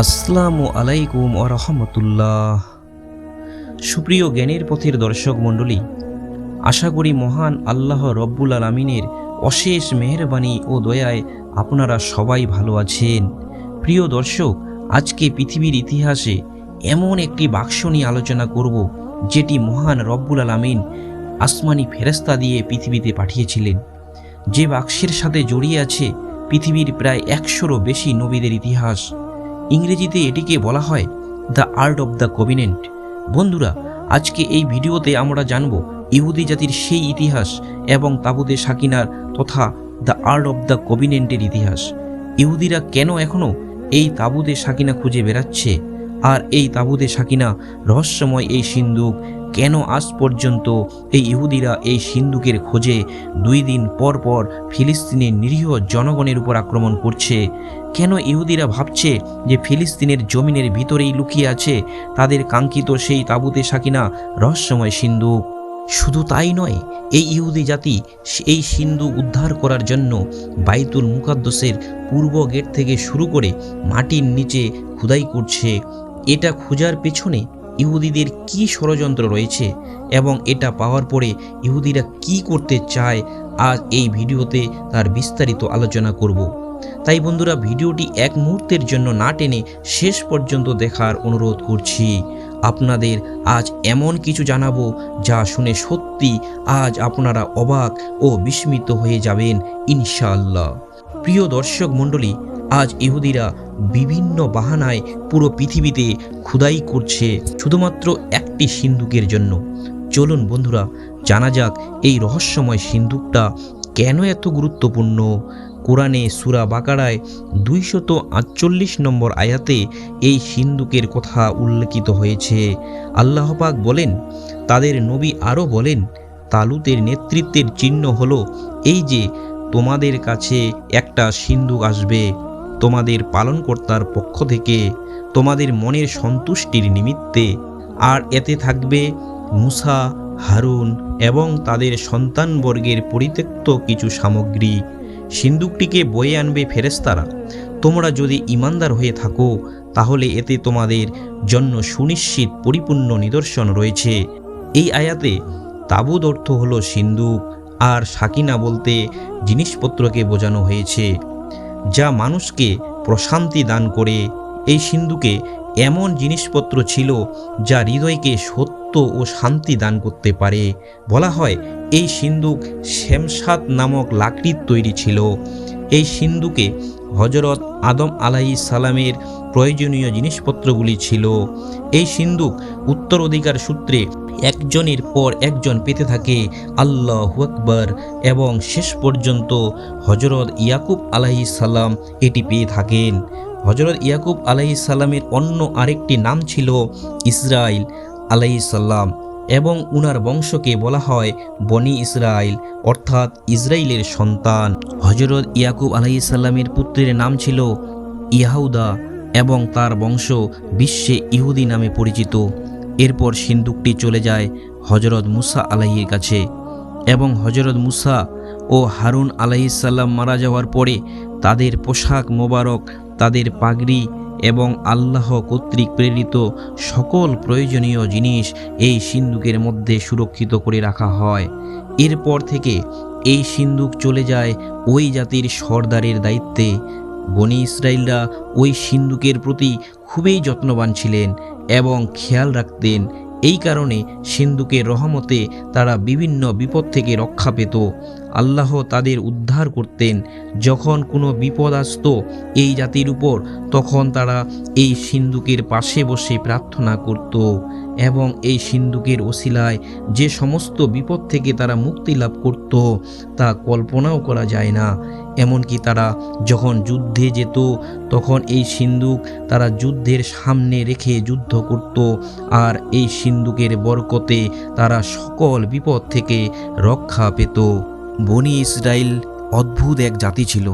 আসসালামু আলাইকুম ও রহমতুল্লাহ। সুপ্রিয় জ্ঞানের পথের দর্শক মণ্ডলী, আশা করি মহান আল্লাহ রব্বুল আলমিনের অশেষ মেহরবানি ও দয়ায় আপনারা সবাই ভালো আছেন। প্রিয় দর্শক, আজকে পৃথিবীর ইতিহাসে এমন একটি বাক্স নিয়ে আলোচনা করব, যেটি মহান রব্বুল আলমিন আসমানি ফেরেস্তা দিয়ে পৃথিবীতে পাঠিয়েছিলেন। যে বাক্সের সাথে জড়িয়ে আছে পৃথিবীর প্রায় একশোরও বেশি নবীদের ইতিহাস। ইংরেজিতে এটিকে বলা হয় the art of the covenant বন্ধুরা, আজকে এই ভিডিওতে আমরা জানব ইহুদি জাতির সেই ইতিহাস এবং তাবুদে সাকিনার তথা দ্য আর্ট অব দ্য কবিনেন্টের ইতিহাস ইহুদিরা কেন এখনও এই তাবুদে সাকিনা খুঁজে বেড়াচ্ছে? আর এই তাবুদে সাকিনা রহস্যময় এই সিন্দুক কেন আজ পর্যন্ত এই ইহুদিরা এই সিন্দুকের খোঁজে দুই দিন পর পর ফিলিস্তিনের নিরীহ জনগণের উপর আক্রমণ করছে? কেন ইহুদিরা ভাবছে যে ফিলিস্তিনের জমিনের ভিতরেই লুকিয়ে আছে তাদের কাঙ্ক্ষিত সেই তাবুতে সাকিনা রহস্যময় সিন্ধুক শুধু তাই নয়, এই ইহুদি জাতি এই সিন্ধু উদ্ধার করার জন্য বাইতুল মুকাদ্দসের পূর্ব গেট থেকে শুরু করে মাটির নিচে খুদাই করছে। এটা খোঁজার পেছনে ইহুদিদের কি ষড়যন্ত্র রয়েছে এবং এটা পাওয়ার পরে ইহুদিরা কি করতে চায়, আজ এই ভিডিওতে তার বিস্তারিত আলোচনা করব। তাই বন্ধুরা, ভিডিওটি এক মুহূর্তের জন্য না টেনে শেষ পর্যন্ত দেখার অনুরোধ করছি। আপনাদের আজ এমন কিছু জানাব যা শুনে সত্যি আজ আপনারা অবাক ও বিস্মিত হয়ে যাবেন, ইনশাআল্লাহ। প্রিয় দর্শক মণ্ডলী আজ ইহুদিরা বিভিন্ন বাহানায় পুরো পৃথিবীতে খুদাই করছে শুধুমাত্র একটি সিন্দুকের জন্য। চলুন বন্ধুরা, জানা যাক এই রহস্যময় সিন্দুকটা কেন এত গুরুত্বপূর্ণ? কোরআনে সুরা বাকারায় দুইশত আটচল্লিশ নম্বর আয়াতে এই সিন্দুকের কথা উল্লেখিত হয়েছে। আল্লাহ পাক বলেন, তাদের নবী আরও বলেন, তালুতের নেতৃত্বের চিহ্ন হলো এই যে তোমাদের কাছে একটা সিন্দুক আসবে। তোমাদের পালনকর্তার পক্ষ থেকে তোমাদের মনের সন্তুষ্টির নিমিত্তে, আর এতে থাকবে মুসা, হারুন এবং তাদের সন্তানবর্গের পরিত্যক্ত কিছু সামগ্রী। সিন্দুকটিকে বয়ে আনবে ফেরেস্তারা তোমরা যদি ইমানদার হয়ে থাকো, তাহলে এতে তোমাদের জন্য সুনিশ্চিত পরিপূর্ণ নিদর্শন রয়েছে। এই আয়াতে তাবুদ অর্থ হলো সিন্দুক, আর সাকিনা বলতে জিনিসপত্রকে বোঝানো হয়েছে। যা মানুষকে প্রশান্তি দান করে। এই সিন্ধুকে এমন জিনিসপত্র ছিল যা হৃদয়কে সত্য ও শান্তি দান করতে পারে। বলা হয়, এই সিন্ধুক শ্যামসাদ নামক লাকড়ির তৈরি ছিল। এই সিন্ধুকে হজরত আদম আলাই সালামের প্রয়োজনীয় জিনিসপত্রগুলি ছিল। এই সিন্ধুক উত্তরাধিকার সূত্রে একজনের পর একজন পেতে থাকে আল্লাহ আকবর এবং শেষ পর্যন্ত হজরত ইয়াকুব আলাহি এটি পেয়ে থাকেন। হজরত ইয়াকুব আলাহি অন্য আরেকটি নাম ছিল ইসরাইল আলাহি সাল্লাম এবং উনার বংশকে বলা হয় বনি ইসরাইল, অর্থাৎ ইসরায়েলের সন্তান। হজরত ইয়াকুব আলাহি সাল্লামের পুত্রের নাম ছিল ইয়াহুদা এবং তার বংশ বিশ্বে ইহুদি নামে পরিচিত। এরপর সিন্দুকটি চলে যায় হজরত মুসা আলাহির কাছে এবং হজরত মুসা ও হারুন আলাহিসাল্লাম মারা যাওয়ার পরে তাদের পোশাক মোবারক, তাদের পাগড়ি এবং আল্লাহ কর্তৃক প্রেরিত সকল প্রয়োজনীয় জিনিস এই সিন্দুকের মধ্যে সুরক্ষিত করে রাখা হয়। এরপর থেকে এই সিন্দুক চলে যায় ওই জাতির সর্দারের দায়িত্বে বনি ইসরায়েলরা ওই সিন্দুকের প্রতি খুবই যত্নবান ছিলেন এবং খেয়াল রাখতেন। এই কারণে সিন্ধুকের রহমতে তারা বিভিন্ন বিপদ থেকে রক্ষা পেত। আল্লাহ তাদের উদ্ধার করতেন। যখন কোনো বিপদ আসত এই জাতির উপর, তখন তারা এই সিন্ধুকের পাশে বসে প্রার্থনা করত এবং এই সিন্ধুকের ওসিলায় যে সমস্ত বিপদ থেকে তারা মুক্তি লাভ করত, তা কল্পনাও করা যায় না। এমনকি তারা যখন যুদ্ধে যেত, তখন এই সিন্দুক তারা যুদ্ধের সামনে রেখে যুদ্ধ করত আর এই সিন্দুকের বরকতে তারা সকল বিপদ থেকে রক্ষা পেত। বনি ইসরায়েল অদ্ভুত এক জাতি ছিল।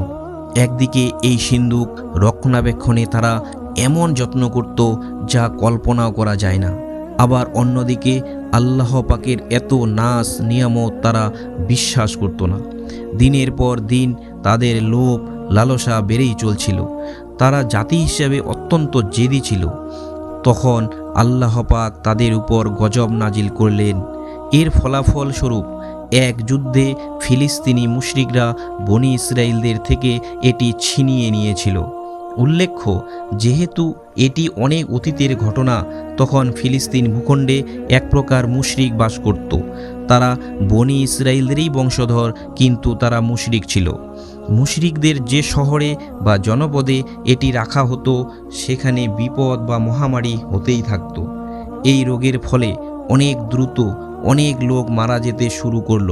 একদিকে এই সিন্দুক রক্ষণাবেক্ষণে তারা এমন যত্ন করত যা কল্পনাও করা যায় না। আবার অন্যদিকে আল্লাহ পাকের এত নাস নিয়ামত তারা বিশ্বাস করতো না। দিনের পর দিন তাদের লোভ, লালসা বেড়েই চলছিল। তারা জাতি হিসেবে অত্যন্ত জেদি ছিল। তখন আল্লাহপাক তাদের উপর গজব নাজিল করলেন। এর ফলাফল স্বরূপ এক যুদ্ধে ফিলিস্তিনি মুশরিকরা বনি ইসরায়েলদের থেকে এটি ছিনিয়ে নিয়েছিল। উল্লেখ্য, যেহেতু এটি অনেক অতীতের ঘটনা, তখন ফিলিস্তিন ভূখণ্ডে এক প্রকার মুশরিক বাস করত। তারা বনি ইসরায়েলদেরই বংশধর, কিন্তু তারা মুশরিক ছিল। মুশরিকদের যে শহরে বা জনপদে এটি রাখা হতো, সেখানে বিপদ বা মহামারী হতেই থাকত। এই রোগের ফলে অনেক দ্রুত অনেক লোক মারা যেতে শুরু করল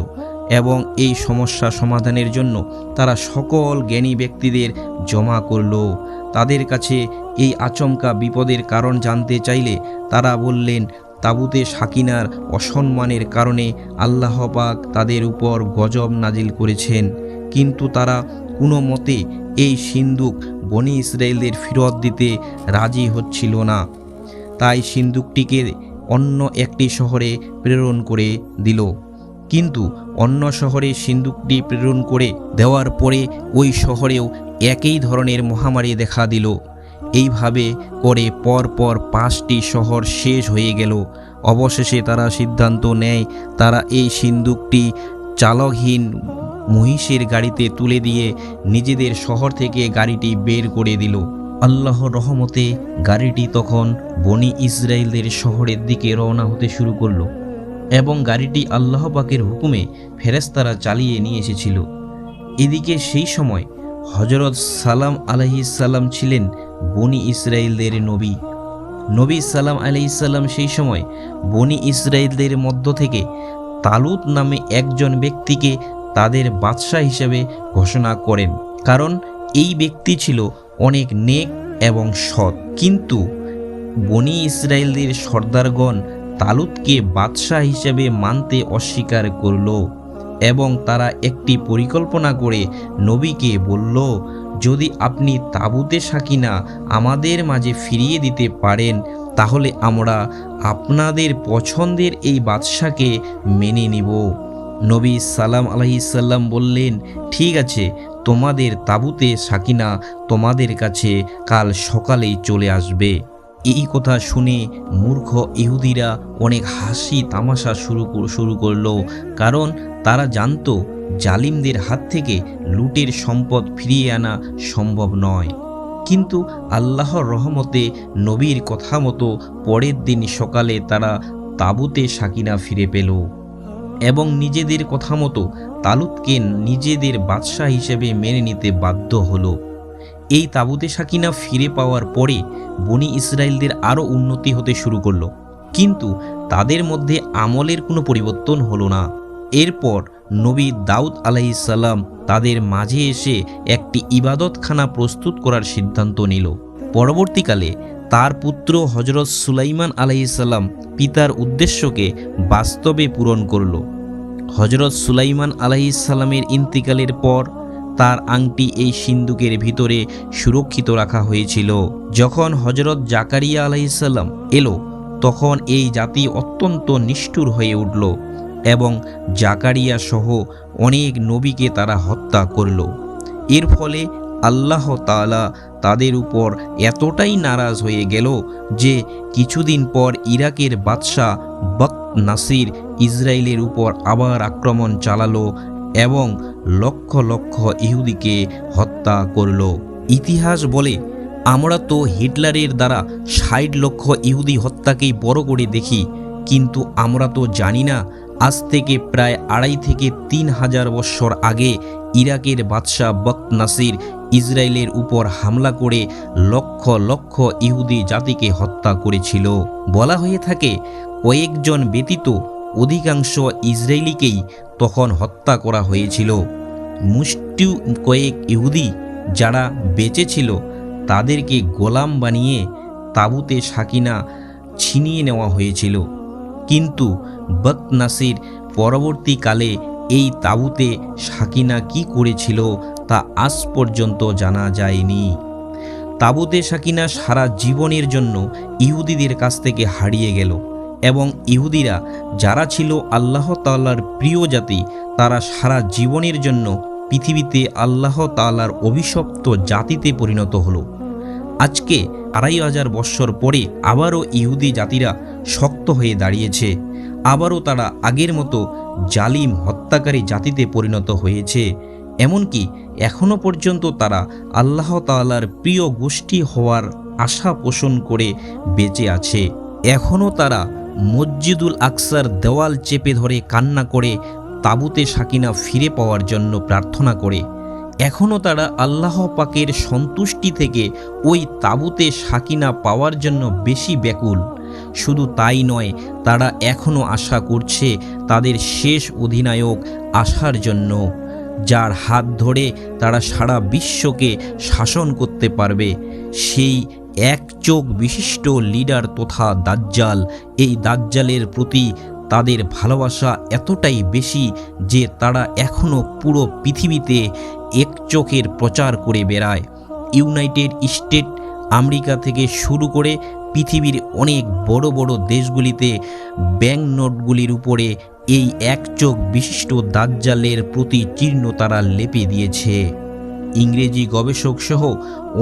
এবং এই সমস্যা সমাধানের জন্য তারা সকল জ্ঞানী ব্যক্তিদের জমা করল। তাদের কাছে এই আচমকা বিপদের কারণ জানতে চাইলে তারা বললেন, তাবুতে সাকিনার অসম্মানের কারণে আল্লাহ পাক তাদের উপর গজব নাজিল করেছেন। কিন্তু তারা কোনো মতে এই সিন্দুক বনি ইসরায়েলদের ফেরত দিতে রাজি হচ্ছিল না। তাই সিন্দুকটিকে অন্য একটি শহরে প্রেরণ করে দিল। কিন্তু অন্য শহরে সিন্দুকটি প্রেরণ করে দেওয়ার পরে ওই শহরেও একই ধরনের মহামারী দেখা দিল। এইভাবে করে পর পর পাঁচটি শহর শেষ হয়ে গেল। অবশেষে তারা সিদ্ধান্ত নেয়, তারা এই সিন্দুকটি চালকহীন মহিষের গাড়িতে তুলে দিয়ে নিজেদের শহর থেকে গাড়িটি বের করে দিল। আল্লাহর রহমতে গাড়িটি তখন বনি ইসরায়েলদের শহরের দিকে রওনা হতে শুরু করল এবং গাড়িটি আল্লাহ পাকের হুকুমে ফেরেস্তারা চালিয়ে নিয়ে এসেছিল। এদিকে সেই সময় হজরত সালাম আলহিসাল্লাম ছিলেন বনি ইসরায়েলদের নবী। নবী সালাম আলহিসাল্লাম সেই সময় বনি ইসরায়েলদের মধ্য থেকে তালুত নামে একজন ব্যক্তিকে তাদের বাদশাহ হিসেবে ঘোষণা করেন। কারণ এই ব্যক্তি ছিল অনেক নেক এবং সৎ। কিন্তু বনি ইসরায়েলদের সর্দারগণ তালুতকে বাদশাহ হিসেবে মানতে অস্বীকার করল এবং তারা একটি পরিকল্পনা করে নবীকে বলল, যদি আপনি তাবুতে সাকিনা আমাদের মাঝে ফিরিয়ে দিতে পারেন, তাহলে আমরা আপনাদের পছন্দের এই বাদশাকে মেনে নিব। নবী সালাম আলহিসাল্লাম বললেন, ঠিক আছে, তোমাদের তাবুতে সাকিনা তোমাদের কাছে কাল সকালেই চলে আসবে। এই কথা শুনে মূর্খ ইহুদিরা অনেক হাসি তামাশা শুরু শুরু করল, কারণ তারা জানতো জালিমদের হাত থেকে লুটের সম্পদ ফিরিয়ে আনা সম্ভব নয়। কিন্তু আল্লাহর রহমতে নবীর কথা মতো পরের দিন সকালে তারা তাবুতে সাকিনা ফিরে পেল। এবং নিজেদের কথা মতো তালুতকে নিজেদের বাদশাহ হিসেবে মেনে নিতে বাধ্য হলো। এই তাবুতে সাকিনা ফিরে পাওয়ার পরে বনি ইসরায়েলদের আরও উন্নতি হতে শুরু করল। কিন্তু তাদের মধ্যে আমলের কোনো পরিবর্তন হলো না। এরপর নবী দাউদ আলাইসাল্লাম তাদের মাঝে এসে একটি ইবাদতখানা প্রস্তুত করার সিদ্ধান্ত নিল। পরবর্তীকালে তার পুত্র হজরত সুলাইমান আলাইসাল্লাম পিতার উদ্দেশ্যকে বাস্তবে পূরণ করল। হজরত সুলাইমান আলাইসাল্লামের ইন্তিকালের পর তার আংটি এই সিন্দুকের ভিতরে সুরক্ষিত রাখা হয়েছিল। যখন হজরত জাকারিয়া আলাইসাল্লাম এলো, তখন এই জাতি অত্যন্ত নিষ্ঠুর হয়ে উঠল এবং জাকারিয়া সহ অনেক নবীকে তারা হত্যা করল। এর ফলে আল্লাহ তাআলা তাদের উপর এতটাই নারাজ হয়ে গেল যে কিছুদিন পর ইরাকের বাদশাহ বক্ত নাসির ইসরায়েলের উপর আবার আক্রমণ চালালো এবং লক্ষ লক্ষ ইহুদিকে হত্যা করল। ইতিহাস বলে, আমরা তো হিটলারের দ্বারা ষাট লক্ষ ইহুদি হত্যাকেই বড় করে দেখি, কিন্তু আমরা তো জানি না, আজ থেকে প্রায় আড়াই থেকে তিন হাজার বৎসর আগে ইরাকের বাদশাহ বক্ত নাসির ইসরায়েলের উপর হামলা করে লক্ষ লক্ষ ইহুদি জাতিকে হত্যা করেছিল। বলা হয়ে থাকে, কয়েকজন ব্যতীত অধিকাংশ ইসরায়েলিকেই তখন হত্যা করা হয়েছিল। মুষ্টি কয়েক ইহুদি যারা বেঁচে ছিল, তাদেরকে গোলাম বানিয়ে তাবুতে সাকিনা ছিনিয়ে নেওয়া হয়েছিল। কিন্তু বক নাসির পরবর্তীকালে এই তাবুতে সাকিনা কি করেছিল তা আজ পর্যন্ত জানা যায়নি। তাবুতে সাকিনা সারা জীবনের জন্য ইহুদিদের কাছ থেকে হারিয়ে গেল এবং ইহুদিরা যারা ছিল আল্লাহ তাল্লার প্রিয় জাতি, তারা সারা জীবনের জন্য পৃথিবীতে আল্লাহ তাল্লার অভিশপ্ত জাতিতে পরিণত হলো। আজকে আড়াই হাজার বৎসর পরে আবারও ইহুদি জাতিরা শক্ত হয়ে দাঁড়িয়েছে। আবারও তারা আগের মতো জালিম, হত্যাকারী জাতিতে পরিণত হয়েছে। এমনকি এখনও পর্যন্ত তারা আল্লাহ তাআলার প্রিয় গোষ্ঠী হওয়ার আশা পোষণ করে বেঁচে আছে। এখনও তারা মসজিদুল আকসার দেওয়াল চেপে ধরে কান্না করে, তাবুতে সাকিনা ফিরে পাওয়ার জন্য প্রার্থনা করে। এখনও তারা আল্লাহ পাকের সন্তুষ্টি থেকে ওই তাবুতে সাকিনা পাওয়ার জন্য বেশি ব্যাকুল। শুধু তাই নয়, তারা এখনও আশা করছে তাদের শেষ অধিনায়ক আসার জন্য যার হাত ধরে তারা সারা বিশ্বকে শাসন করতে পারবে, সেই এক চোখ বিশিষ্ট লিডার তথা দাজ্জাল। এই দাজ্জালের প্রতি তাদের ভালোবাসা এতটাই বেশি যে তারা এখনও পুরো পৃথিবীতে এক চোখের প্রচার করে বেড়ায়। ইউনাইটেড স্টেট আমেরিকা থেকে শুরু করে পৃথিবীর অনেক বড় বড় দেশগুলিতে ব্যাংক নোটগুলির উপরে এই এক চোখ বিশিষ্ট দাজ্জালের প্রতি চিহ্ন তারা লেপে দিয়েছে। ইংরেজি গবেষক সহ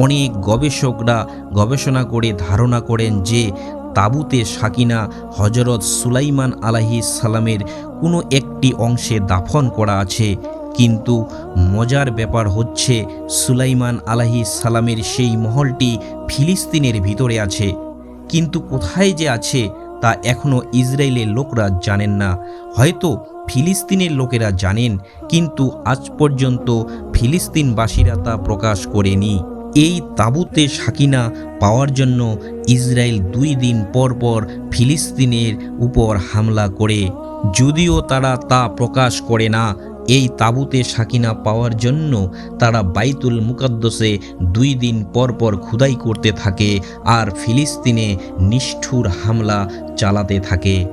অনেক গবেষকরা গবেষণা করে ধারণা করেন যে তাবুতে সাকিনা হজরত সুলাইমান আলাহি সালামের কোনো একটি অংশে দাফন করা আছে, কিন্তু মজার ব্যাপার হচ্ছে সুলাইমান আলাহি সালামের সেই মহলটি ফিলিস্তিনের ভিতরে আছে। কিন্তু কোথায় যে আছে তা এখনও ইসরায়েলের লোকরা জানেন না। হয়তো ফিলিস্তিনের লোকেরা জানেন, কিন্তু আজ পর্যন্ত ফিলিস্তিনবাসীরা তা প্রকাশ করেনি। এই তাঁবুতে সাকিনা পাওয়ার জন্য ইসরায়েল দুই দিন পর পর ফিলিস্তিনের উপর হামলা করে। যদিও তারা তা প্রকাশ করে না এই তাঁবুতে সাকিনা পাওয়ার জন্য তারা বাইতুল মুকাদ্দসে দুই দিন পর পর খুদাই করতে থাকে আর ফিলিস্তিনে নিষ্ঠুর হামলা চালাতে থাকে।